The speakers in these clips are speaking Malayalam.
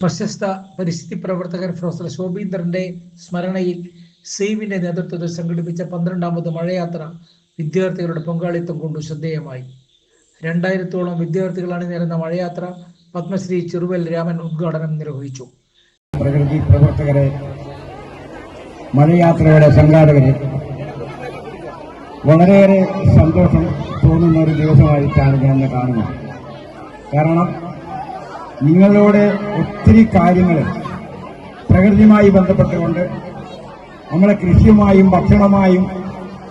പ്രശസ്ത പരിസ്ഥിതി പ്രവർത്തകൻ പ്രൊഫസർ ശോഭീന്ദ്രന്റെ സ്മരണയിൽ സേവിന്റെ നേതൃത്വത്തിൽ സംഘടിപ്പിച്ച പന്ത്രണ്ടാമത് മഴയാത്ര വിദ്യാർത്ഥികളുടെ പങ്കാളിത്തം കൊണ്ട് ശ്രദ്ധേയമായി. രണ്ടായിരത്തോളം വിദ്യാർത്ഥികൾ അണിനിരുന്ന മഴയാത്ര പത്മശ്രീ ചെറുവൽ രാമൻ ഉദ്ഘാടനം നിർവഹിച്ചു. പ്രകൃതി പ്രവർത്തകരെ മഴയാത്രയുടെ സംഘാടകരെ വളരെയേറെ സന്തോഷം തോന്നുന്ന ഒരു ദിവസമായിട്ടാണ് ഞാൻ കാണുന്നത്. കാരണം നിങ്ങളോട് ഒത്തിരി കാര്യങ്ങൾ പ്രകൃതിയുമായി ബന്ധപ്പെട്ടുകൊണ്ട് നമ്മളെ കൃഷിയുമായും ഭക്ഷണമായും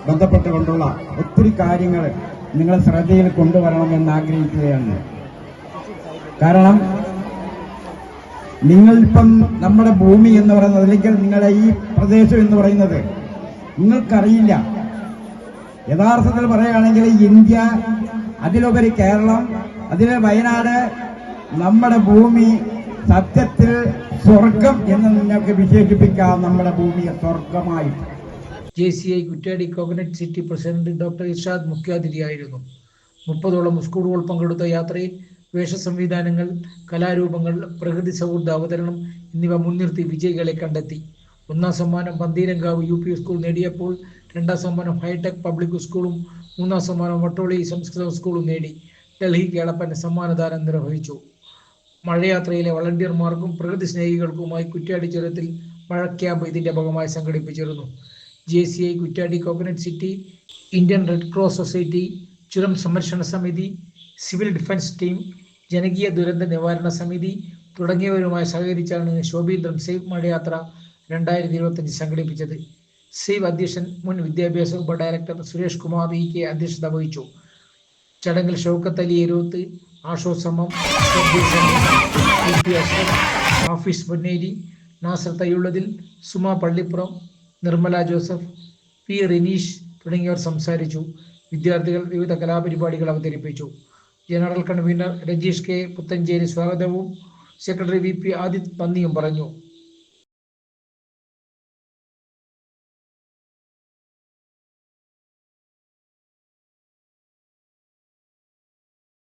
ബന്ധപ്പെട്ടുകൊണ്ടുള്ള ഒത്തിരി കാര്യങ്ങൾ നിങ്ങളെ ശ്രദ്ധയിൽ കൊണ്ടുവരണമെന്ന് ആഗ്രഹിക്കുകയാണ്. കാരണം നിങ്ങൾ ഇപ്പം നമ്മുടെ ഭൂമി എന്ന് പറയുന്നത് അല്ലെങ്കിൽ നിങ്ങളുടെ ഈ പ്രദേശം എന്ന് പറയുന്നത് നിങ്ങൾക്കറിയില്ല. യഥാർത്ഥത്തിൽ പറയുകയാണെങ്കിൽ ഇന്ത്യ അതിലുപരി കേരളം അതിലെ വയനാട് നമ്മുടെ ഭൂമി സത്യത്തിൽ സ്വർഗം എന്ന് നിങ്ങൾക്ക് വിശേഷിപ്പിക്കാം. നമ്മുടെ ഭൂമിയെ സ്വർഗമായിട്ട്. J C I Kuttiadi coconut city president doctor Irshad മുഖ്യാതിഥിയായിരുന്നു. മുപ്പതോളം സ്കൂളുകൾ പങ്കെടുത്ത യാത്രയിൽ വേഷ സംവിധാനങ്ങൾ കലാരൂപങ്ങൾ പ്രകൃതി സൗഹൃദ അവതരണം എന്നിവ മുൻനിർത്തി വിജയികളെ കണ്ടെത്തി. ഒന്നാം സമ്മാനം പന്തീരങ്കാവ് യു പി സ്കൂൾ നേടിയപ്പോൾ രണ്ടാം സമ്മാനം ഹൈടെക് പബ്ലിക് സ്കൂളും മൂന്നാം സമ്മാനം വട്ടോളി സംസ്കൃത സ്കൂളും നേടി. ഡൽഹി കേളപ്പൻ സമ്മാനദാനം നിർവഹിച്ചു. മഴയാത്രയിലെ വളണ്ടിയർമാർക്കും പ്രകൃതി സ്നേഹികൾക്കുമായി കുറ്റ്യാടി ചുരത്തിൽ മഴ ക്യാമ്പ് ഇതിന്റെ ഭാഗമായി സംഘടിപ്പിച്ചിരുന്നു. J C I Kuttiadi coconut city Indian red cross society ചുരം സംരക്ഷണ സമിതി സിവിൽ ഡിഫൻസ് ടീം ജനകീയ ദുരന്ത നിവാരണ സമിതി തുടങ്ങിയവരുമായി സഹകരിച്ചാണ് ശോഭീന്ദ്രൻ സേവ് മഴയാത്ര രണ്ടായിരത്തി ഇരുപത്തഞ്ച് സംഘടിപ്പിച്ചത്. സേവ് അധ്യക്ഷൻ മുൻ വിദ്യാഭ്യാസ ഉപ director Suresh Kumar E K അധ്യക്ഷത വഹിച്ചു. ചടങ്ങിൽ ഷൗക്കത്ത് അലി ആശോസമം ഹാഫിസ് പൊന്നേരി നാസർ തയ്യുള്ളതിൽ സുമ പള്ളിപ്പുറം നിർമ്മല ജോസഫ് പി റിനീഷ് തുടങ്ങിയവർ സംസാരിച്ചു. വിദ്യാർത്ഥികൾ വിവിധ കലാപരിപാടികൾ അവതരിപ്പിച്ചു. General convener Rajeesh K. Puthanchery സ്വാഗതവും സെക്രട്ടറി വി പി ആദിത് നന്ദിയും പറഞ്ഞു.